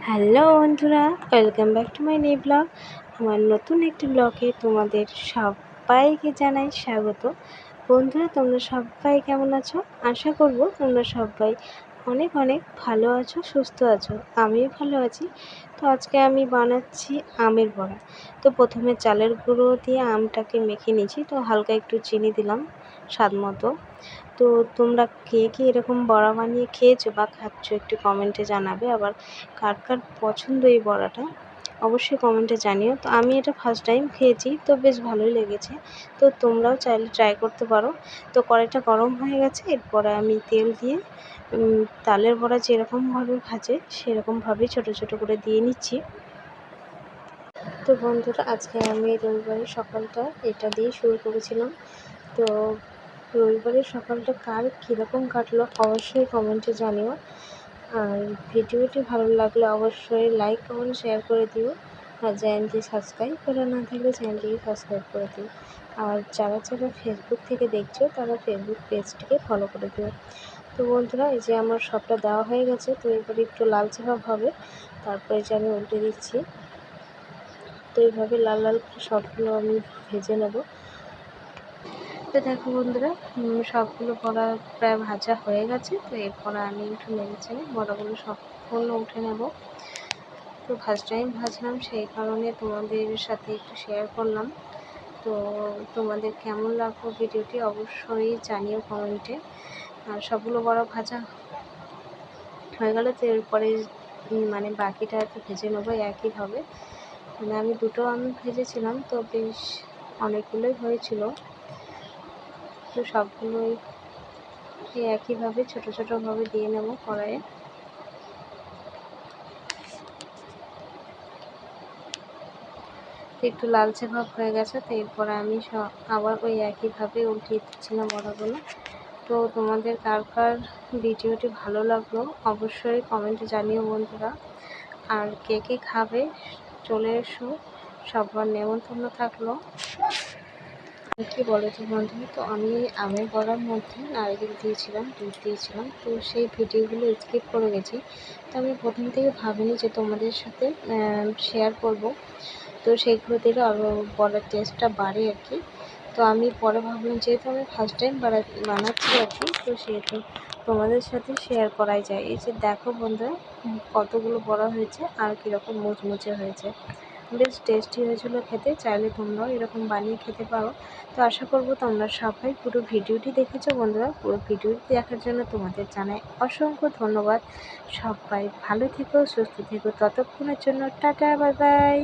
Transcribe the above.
Hello বন্ধুরা, welcome back to my new blog. আমার নতুন একটি ব্লগে তোমাদের সবাইকে জানাই স্বাগত। বন্ধুরা, তোমরা সবাই কেমন আছো? আশা করব তোমরা সবাই অনেক অনেক ভালো আছো, সুস্থ আছো, আমিও ভালো আছি। তো আজকে আমি বানাচ্ছি আমের বড়া। তো প্রথমে চালের গুঁড়ো দিয়ে আমটাকে মেখে নিয়েছি। তো হালকা একটু চিনি দিলাম স্বাদ মতো। তো তোমরা কে কে এরকম বড়া বানিয়ে খেয়েছো বা খাচ্ছ একটু কমেন্টে জানাবে। আবার কার কার পছন্দ এই বড়াটা? অবশ্যই কমেন্টে জানিও। তো আমি এটা ফার্স্ট টাইম খেয়েছি, তো বেশ ভালোই লেগেছে। তো তোমরাও চাইলে ট্রাই করতে পারো। তো কড়াইটা গরম হয়ে গেছে, এরপরে আমি তেল দিয়ে তালের বড়া যেরকমভাবে ভাজে সেরকমভাবেই ছোটো ছোটো করে দিয়ে নিচ্ছি। তো বন্ধুরা, আজকে আমি রবিবারের সকালটা এটা দিয়ে শুরু করেছিলাম। তো রবিবারের সকালটা কার কীরকম কাটলো, অবশ্যই কমেন্টে জানিও। আর ভিডিওটি ভালো লাগলে অবশ্যই লাইক কমেন্ট শেয়ার করে দিও। আর চ্যানেলটি সাবস্ক্রাইব করা না থাকলে চ্যানেলটিকে সাবস্ক্রাইব করে দিও। আর যারা যারা ফেসবুক থেকে দেখছ, তারা ফেসবুক পেজটিকে ফলো করে দিও। তো বন্ধুরা, এই যে আমার সবটা দেওয়া হয়ে গেছে, তো এরপরে একটু লালচে ভাব হবে, তারপরে যে আমি উল্টে দিচ্ছি। তো এইভাবে লাল লাল সবগুলো আমি ভেজে নেব। তো দেখো বন্ধুরা। সবগুলো বড়া প্রায় ভাজা হয়ে গেছে, তো এরপর আমি একটু নেড়েছে বড়াগুলো সম্পূর্ণ উঠে নেব। তো ফার্স্ট টাইম ভাজলাম, সেই কারণে তোমাদের সাথে একটু শেয়ার করলাম। তো তোমাদের কেমন লাগল ভিডিওটি অবশ্যই জানিও কমেন্টে আর সবগুলো বড় ভাজা হয়ে গেলে তো এরপরে মানে বাকিটা একটু ভেজে নেব একইভাবে। মানে আমি দুটো আমি ভেজেছিলাম, তো বেশ অনেকগুলোই হয়েছিল। তো সবগুলোই একইভাবে ছোটো ছোটোভাবে দিয়ে নেব কড়াইয়ে। একটু লালচে ভাব হয়ে গেছে, তো এরপরে আমি আবার ওই একইভাবে উল্টিয়ে দিচ্ছিলাম বড়াগুলো। তো তোমাদের কার কার ভিডিওটি ভালো লাগল অবশ্যই কমেন্টে জানিও বন্ধুরা। আর কে কে খাবে চলে এসো, সবার নেমন্তন্ন থাকল। কী বলো তো বন্ধু? তো আমি আমের বড়ার মধ্যে নারকেল দিয়েছিলাম, দুধ দিয়েছিলাম। তো সেই ভিডিওগুলো স্কিপ করে গেছি। তো আমি প্রথম থেকে ভাবিনি যে তোমাদের সাথে শেয়ার করব। তো সেইগুলো দিলে আরও বড়ার টেস্টটা বাড়ে আর কি। তো আমি পরে ভাবলাম, যেহেতু আমি ফার্স্ট টাইম বানাচ্ছি আর কি, তো সেহেতু তোমাদের সাথে শেয়ার করাই যায়। এই যে দেখো বন্ধুরা, কতগুলো বড়া হয়েছে আর কীরকম মুচমুচে হয়েছে। বেশ টেস্টি হয়েছিলো খেতে, চাইলে তোমরাও এরকম বানিয়ে খেতে পারো। তো আশা করব তোমরা সবাই পুরো ভিডিওটি দেখেছ বন্ধুরা। পুরো ভিডিওটি দেখার জন্য তোমাদের জানাই অসংখ্য ধন্যবাদ। সবাই ভালো থেকো, সুস্থ থেকো। ততক্ষণের জন্য টাটা, বাই বাই।